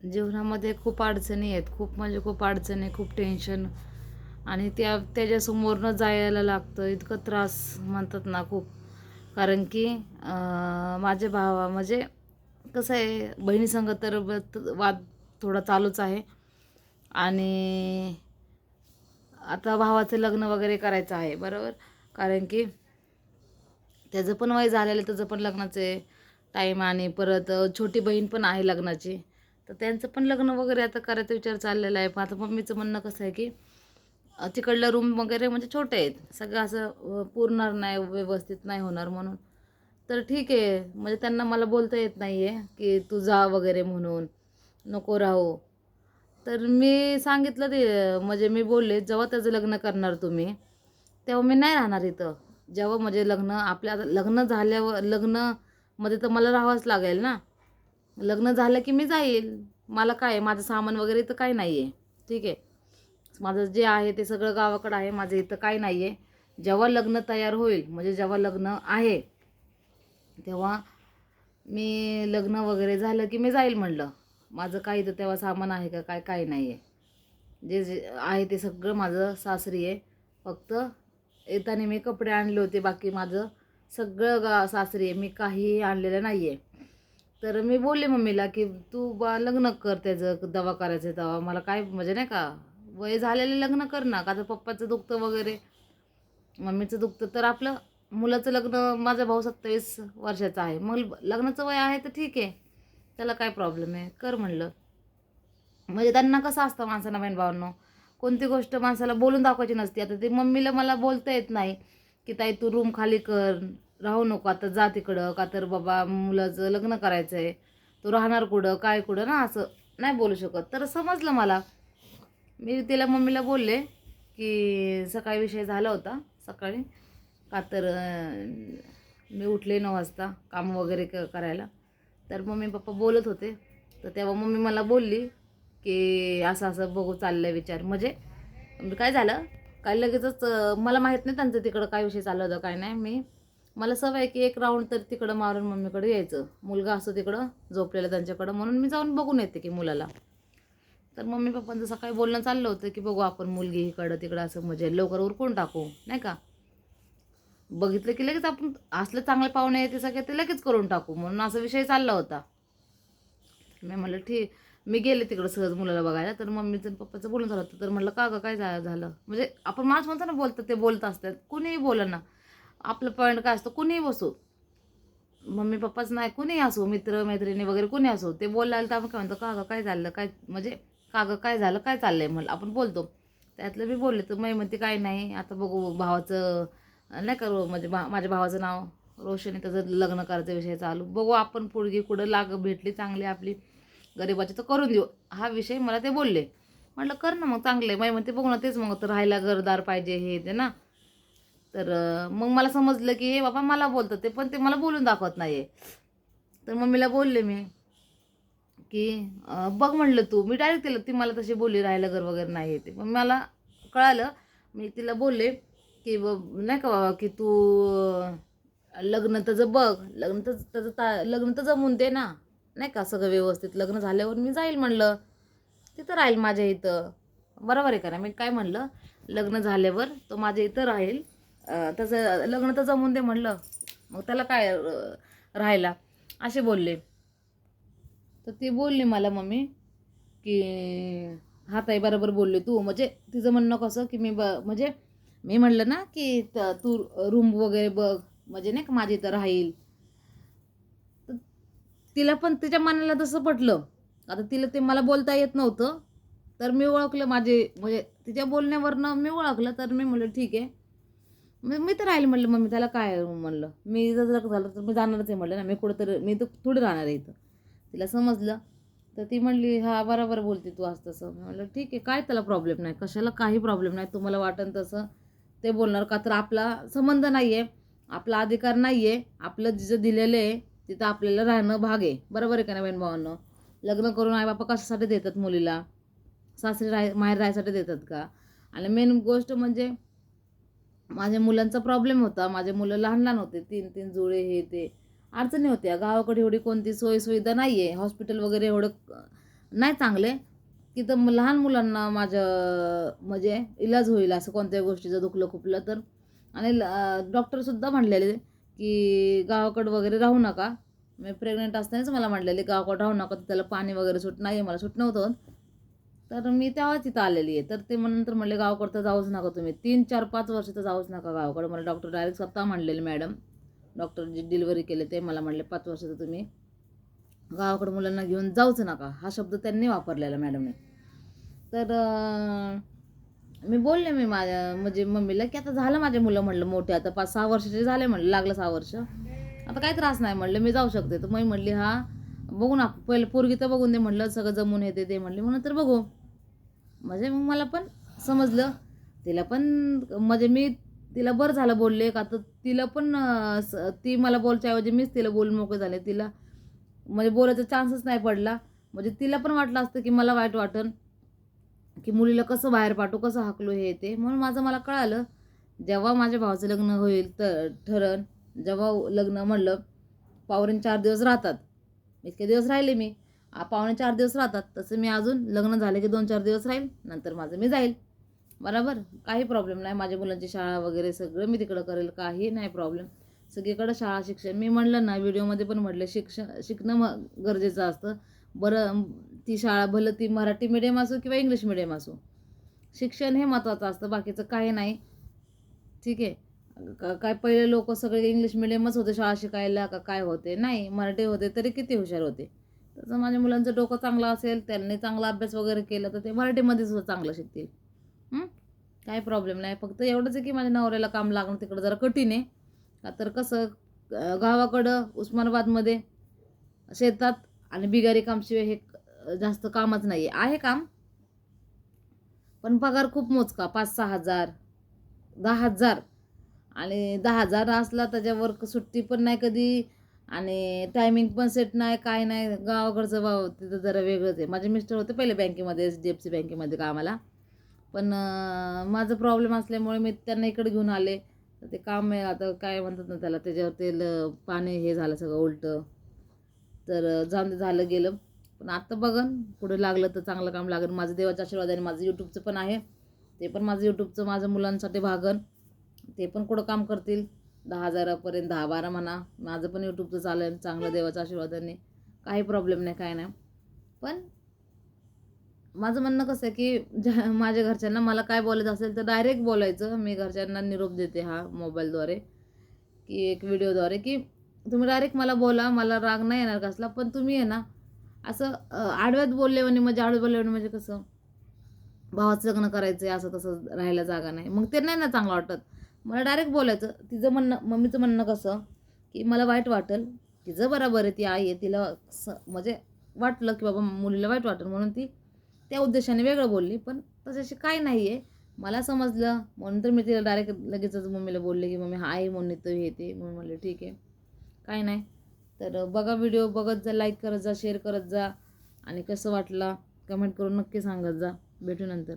जीवनामध्ये खूप अडचणी आहेत. खूप म्हणजे खूप अडचणी खूप टेन्शन आणि त्या त्याच्यासमोरनं जायला लागतं. इतकं त्रास म्हणतात ना खूप. कारण की माझे भावा म्हणजे कसं आहे बहिणीसंग तर ब- वाद थोडा चालूच आहे. आणि आता भावाचं लग्न वगैरे करायचं आहे बरोबर? कारण की त्याचं पण वय झालेलं आहे त्याचं पण लग्नाचे टाईम आणि परत छोटी बहीण पण आहे लग्नाची. तर त्यांचं पण लग्न वगैरे आता करायचा विचार चाललेला आहे. पण आता मम्मीचं म्हणणं कसं आहे की तिकडलं रूम वगैरे म्हणजे छोटे आहेत. सगळं असं पुरणार नाही व्यवस्थित नाही होणार म्हणून. तर ठीक आहे. म्हणजे त्यांना मला बोलता येत नाही आहे की तू जा वगैरे म्हणून. नको राहू. तर मी सांगितलं ते म्हणजे मी बोलले जेव्हा त्याचं लग्न करणार तुम्ही तेव्हा मी नाही राहणार इथं. जेव्हा म्हणजे लग्न आपल्या आता लग्न झाल्यावर लग्नमध्ये तर मला राहावंच लागेल ना. लग्न झालं की मी जाईल. मला काय आहे, माझं सामान वगैरे इथं काही नाही आहे ठीक आहे? माझं जे आहे ते सगळं गावाकडं आहे माझं इथं काय नाही आहे जेव्हा लग्न तयार होईल म्हणजे जेव्हा लग्न आहे तेव्हा मी लग्न वगैरे झालं की मी जाईल म्हणलं. माझं काही इथं तेव्हा सामान आहे का काय काय नाही आहे जे जे आहे ते सगळं माझं सासरी आहे. फक्त येताना मी कपडे आणले होते बाकी माझं सगळं गा सासरी आहे. मी काहीही आणलेलं नाही आहे तर मी बोलले मम्मीला की तू बा लग्न कर त्याचं दवा करायचं दवा मला काय म्हणजे नाही का वय झालेलं लग्न कर ना का तर पप्पाचं दुखतं वगैरे. मम्मीचं दुखतं तर आपलं मुलाचं लग्न माझा भाऊ सत्तावीस वर्षाचा आहे. मग लग्नाचं वय आहे तर ठीक आहे. त्याला काय प्रॉब्लेम आहे? कर म्हणलं. म्हणजे त्यांना कसं असतं माणसांना बहीण भावांनो कोणती गोष्ट माणसाला बोलून दाखवायची नसते. आता ते मम्मीला मला बोलता येत नाही की ताई तू रूम खाली कर. राहू नको आता जा तिकडं. का तर बाबा मुलाचं लग्न करायचं आहे तू राहणार कुठं काय कुठं ना असं नाही बोलू शकत. तर समजलं मला. मी तिला मम्मीला बोलले की सकाळी विषय झाला होता सकाळी. का तर मी उठले नऊ वाजता काम वगैरे क करायला. तर मम्मी पप्पा बोलत होते. तर तेव्हा मम्मी मला बोलली की असं असं बघू चाललं आहे विचार. म्हणजे काय झालं? काय लगेचच मला माहीत नाही त्यांचं तिकडं काय विषय चाललं होता काय नाही. मी मला सवय आहे की एक राऊंड तर तिकडं मारून मम्मीकडे यायचं. मुलगा असतो तिकडं झोपलेला त्यांच्याकडं. म्हणून मी जाऊन बघून येते की मुलाला. तर मम्मी पप्पांचं सकाळी बोलणं चाललं होतं की बघू आपण मुलगी इकडं तिकडं असं म्हणजे लवकर उरकून टाकू नाही का? बघितलं की लगेच आपण असलं चांगले पाहुणे आहे ते सगळे ते लगेच करून टाकू. म्हणून असा विषय चालला होता. मी म्हणलं ठीक. मी गेले तिकडं सहज मुलाला बघायला. तर मम्मीचं पप्पाचं बोलून झालं होतं. तर म्हणलं का गं काय झालं? म्हणजे आपण माणूस म्हणतो ना बोलतात ते बोलत असतात. कुणीही बोला ना आपलं पॉईंट काय असतं कुणीही बसू. मम्मी पप्पाच नाही कुणीही असो मित्र मैत्रिणी वगैरे कुणी असो ते बोलायला तर आपण काय म्हणतो का गं काय झालं काय म्हणजे का गं काय झालं काय चाललंय मला आपण बोलतो. त्यातलं मी बोलले तर मी म्हणते काय नाही आता बघू भावाचं नाही का म्हणजे भा माझ्या भावाचं नाव रोशनी त्याचं लग्न करायचा विषय चालू. बघू आपण पुढगी कुठं लाग भेटली चांगली आपली गरिबाची तर करून देऊ. हा विषय मला ते बोलले. म्हटलं कर ना मग चांगले मग म्हणते बघू ना तेच मग तर राहायला घरदार पाहिजे हे ते ना. तर मग मला समजलं की हे बाबा मला बोलतं ते पण ते मला बोलून दाखवत नाही आहे तर मम्मीला बोलले मी की बघ म्हणलं तू मी डायरेक्ट तिला ती मला तशी बोलली राहायला घर वगैरे नाही येते. मग मला कळालं मी तिला बोलले की ब नाही का बाबा की तू लग्न त्याचं बघ लग्न तर त्याचं ता लग्न तर जमून दे ना नाही का सगळं व्यवस्थित लग्न झाल्यावर मी जाईल म्हणलं तिथं राहील माझ्या इथं. बरोबर आहे का ना मी काय म्हणलं लग्न झाल्यावर तो माझ्या इथं राहील त्याचं लग्न तर जमून दे म्हणलं. मग त्याला काय राहायला? असे बोलले. तर ती बोलली मला मम्मी की हा ताई बरोबर बोलले तू. म्हणजे तिचं म्हणणं कसं की मी ब म्हणजे मी म्हणलं ना की तू रूम वगैरे बघ. म्हणजे नाही का माझी तर राहील. तर तिला पण तिच्या मनाला तसं पटलं. आता तिला ते मला बोलता येत नव्हतं. तर मी ओळखलं माझे म्हणजे तिच्या बोलण्यावरनं मी ओळखलं. तर मी म्हणलं ठीक आहे. मी मी तर राहील म्हणलं मम्मी त्याला काय म्हणलं. मी जर जर झालं तर मी जाणारच आहे म्हणलं ना. मी कुठं तर मी तर थोडी राहणार आहे इथं. तिला समजलं. तर ती म्हणली हा बरोबर बोलते तू आज तसं. मी ठीक आहे काय त्याला प्रॉब्लेम नाही? कशाला काही प्रॉब्लेम नाही? तुम्हाला वाटन तसं ते बोलणार का? तर आपला संबंध नाही आहे आपला अधिकार नाही आहे आपलं जिथं दिलेलं आहे तिथं आपल्याला राहणं भाग आहे. बरोबर आहे का नाही भावांनो? लग्न करून आई बापा कशासाठी देतात मुलीला? सासरी राह माहेर राहायसाठी देतात का? आणि मेन गोष्ट म्हणजे माझ्या मुलांचा प्रॉब्लेम होता. माझे मुलं लहान लहान होते. तीन तीन जुळे हे ते. अडचणी होत्या. गावाकडे एवढी कोणती सोयसुविधा नाही आहे हॉस्पिटल वगैरे एवढं नाही चांगले. की तर लहान मुलांना माझ्या म्हणजे इलाज होईल असं कोणत्याही गोष्टीचं दुखलं खुपलं तर. आणि डॉक्टरसुद्धा म्हणलेले की गावाकडं वगैरे राहू नका. मी प्रेग्नेंट असतानाच मला म्हणलेले गावाकडं राहू नका. त्याला पाणी वगैरे सुट नाही मला सुट नव्हतं. तर मी तेव्हा तिथं आलेली आहे. तर ते मग नंतर म्हणले गावाकडं जाऊच नका तुम्ही. तीन चार पाच वर्ष तर जाऊच नका गावाकडं. मला डॉक्टर डायरेक्ट स्वतः म्हणलेले मॅडम डॉक्टर जे डिलिव्हरी केले ते मला म्हणले पाच वर्ष तर तुम्ही गावाकडं मुलांना घेऊन जाऊच नका. हा शब्द त्यांनी वापरलेला मॅडमने. तर मी बोलले मी माझ्या म्हणजे मम्मीला की आता झालं माझे मुलं म्हणलं मोठे. आता पाच सहा वर्षाचे झाले म्हणलं लागलं सहा वर्ष. आता काही त्रास नाही म्हणलं मी जाऊ शकते. तर मी म्हणली हा बघू ना पहिलं पोरगी तर बघून दे म्हटलं सगळं जमून येते ते म्हणले म्हणून तर बघू. म्हणजे मग मला पण समजलं. तिला पण म्हणजे मी तिला बरं झालं बोलले का तर तिला पण ती मला बोलच्या ऐवजी मीच तिला बोलून मोकळे झाले. तिला म्हणजे बोलायचा चान्सच नाही पडला. म्हणजे तिला पण वाटलं असतं की मला वाईट वाटन की मुलीला कसं बाहेर पाठवू कसं हाकलो हे ते. म्हणून माझं मला कळालं जेव्हा माझ्या भावाचं लग्न होईल तर ठरण जेव्हा लग्न म्हणलं पावरेन चार दिवस राहतात. इतके दिवस राहिले मी. पावणे चार दिवस राहतात. तसं मी अजून लग्न झाले की दोन चार दिवस राहील नंतर माझं मी जाईल. बरोबर? काही प्रॉब्लेम नाही. माझ्या मुलांची शाळा वगैरे सगळं मी तिकडं करेल. काही नाही प्रॉब्लेम सगळीकडं शाळा शिक्षण. मी म्हणलं ना व्हिडिओमध्ये पण म्हटलं शिक्षण शिकणं म गरजेचं असतं. बरं ती शाळा भलं ती मराठी मिडियम असो किंवा इंग्लिश मिडियम असो. शिक्षण हे महत्त्वाचं असतं. बाकीचं काही नाही. ठीक आहे? काय पहिले लोक सगळे इंग्लिश मिडियमच होते शाळा शिकायला का काय होते? नाही मराठी होते तरी किती हुशार होते? तसं माझ्या मुलांचं डोकं चांगलं असेल त्यांनी चांगला अभ्यास वगैरे केला तर ते मराठीमध्ये सुद्धा चांगलं शिकतील. काय काही प्रॉब्लेम नाही. फक्त एवढंच आहे की माझ्या नवऱ्याला काम लागणं तिकडं जरा कठीण आहे. का तर कसं गावाकडं उस्मानाबादमध्ये शेतात आणि बिगारी कामशिवाय हे जास्त कामच नाही आहे काम. पण पगार खूप मोजका पाच सहा हजार दहा हजार. आणि दहा हजार असला त्याच्यावर सुट्टी पण नाही कधी. आणि टायमिंग पण सेट नाही काय नाही. गावाकडचं भाव तिथं जरा वेगळंच आहे. माझे मिस्टर होते पहिले बँकेमध्ये एच डी एफ सी बँकेमध्ये कामाला. पण माझं प्रॉब्लेम असल्यामुळे मी त्यांना इकडे घेऊन आले. तर ते काम आहे आता काय म्हणतात ना त्याला त्याच्यावर तेल पाणी हे झालं सगळं उलटं. तर जाऊन ते झालं गेलं. पण आत्ता बघन पुढे लागलं तर चांगलं काम लागेल. माझं देवाच्या आशीर्वादाने माझं यूट्यूबचं पण आहे. ते पण माझं यूट्यूबचं माझं मुलांसाठी भागन. ते पण कुठं काम करतील? दहा हजारापर्यंत दहा बारा म्हणा. माझं पण यूट्यूबचं चालेल चांगलं देवाच्या आशीर्वादाने. काही प्रॉब्लेम नाही काय नाही. पण माझं म्हणणं कसं आहे की ज्या माझ्या घरच्यांना मला काय बोलायचं असेल तर डायरेक्ट बोलायचं. मी घरच्यांना निरोप देते हा मोबाईलद्वारे की एक व्हिडिओद्वारे की तुम्ही डायरेक्ट मला बोला मला राग नाही येणार कसला पण तुम्ही आहे ना. असं आडव्यात बोलले म्हणे म्हणजे आडव्यात बोलले म्हणे म्हणजे कसं? भावाचं लग्न करायचं आहे असं तसं राहायला जागा नाही. मग ते नाही ना चांगलं वाटत. मला डायरेक्ट बोलायचं. तिचं म्हणणं मम्मीचं म्हणणं कसं? की मला वाईट वाटेल. तिचं बरोबर आहे ती आई आहे तिला स म्हणजे वाटलं की बाबा मुलीला वाईट वाटेल म्हणून ती त्या उद्देशाने वेगळं बोलली. पण तशाशी काय नाही आहे मला समजलं. म्हणून तर मी तिला डायरेक्ट लगेचच मम्मीला बोलले की मम्मी हा आहे म्हणून येतो हे ते. म्हणून म्हणलं ठीक आहे. काय नाही. तर बघा व्हिडिओ बघत जा लाईक करत जा शेअर करत जा. आणि कसं वाटला कमेंट करून नक्की सांगत जा. भेटू नंतर.